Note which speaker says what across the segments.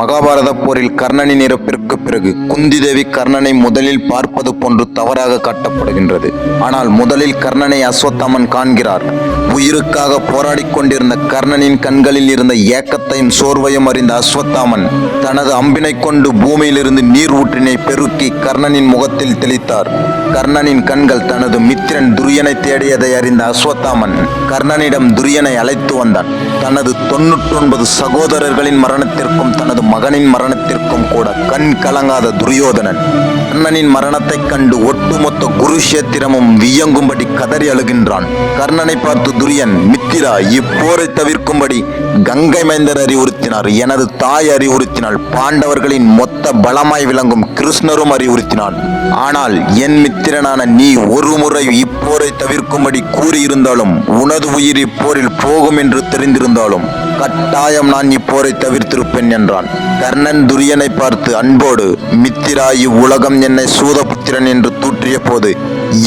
Speaker 1: மகாபாரத போரில் கர்ணனின் இறப்பிற்கு பிறகு குந்தி தேவி கர்ணனை முதலில் பார்ப்பது போன்று தவறாக காட்டப்படுகின்றது. ஆனால் முதலில் கர்ணனை அஸ்வத்தாமன் காண்கிறார். உயிருக்காக போராடி கொண்டிருந்த கர்ணனின் கண்களில் இருந்த ஏக்கத்தையும் சோர்வையும் அறிந்த அஸ்வத்தாமன் தனது அம்பினை கொண்டு பூமியிலிருந்து நீர் ஊற்றினை பெருக்கி கர்ணனின் முகத்தில் தெளித்தார். கர்ணனின் கண்கள் தனது மித்திரன் துரியனை தேடியதை அறிந்த அஸ்வத்தாமன் கர்ணனிடம் துரியனை அழைத்து வந்தான். தனது தொன்னூற்றொன்பது சகோதரர்களின் மரணத்திற்கும் தனது மகனின் மரணத்திற்கும் கூட கண் கலங்காத துரியோதனன். கர்ணனின் மரணத்தைக் கண்டு ஒட்டுமொத்த குருஷேத்திரமும் வியங்கும்படி கதறி அழுகின்றான். கர்ணனை பார்த்து துரியன் மித்திரா இப்போரை தவிர்க்கும்படி கங்கை மைந்தர் அறிவுறுத்தினார். எனது தாய் அறிவுறுத்தினாள் பாண்டவர்களின் மொத்த பலமாய் விளங்கும் கிருஷ்ணரும் அறிவுறுத்தினான். ஆனால் என் மித்திரனான நீ ஒரு முறை இப்போரை தவிர்க்கும்படி கூறியிருந்தாலும் உனது உயிர் இப்போரில் போகும் என்று தெரிந்திருந்தாலும் கட்டாயம் நான் இப்போரை தவிர்த்திருப்பேன் என்றான். கர்ணன் துரியனை பார்த்து அன்போடு மித்திரா இவ்வுலகம் என்னை சூதபுத்திரன் என்று தூற்றிய போது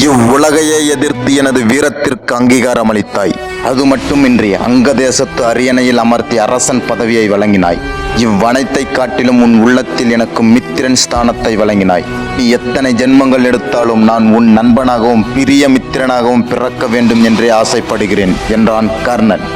Speaker 1: இவ்வுலகையே எதிர்த்து எனது வீரத்திற்கு அங்கீகாரம் அளித்தாய். அது மட்டுமின்றி அங்க தேசத்து அரியணையில் அமர்த்தி அரசன் பதவியை வழங்கினாய். இவ்வனைத்தை காட்டிலும் உன் உள்ளத்தில் எனக்கு மித்திரன் ஸ்தானத்தை வழங்கினாய். நீ எத்தனை ஜென்மங்கள் எடுத்தாலும் நான் உன் நண்பனாகவும் பிரிய மித்திரனாகவும் பிறக்க வேண்டும் என்றே ஆசைப்படுகிறேன் என்றான் கர்ணன்.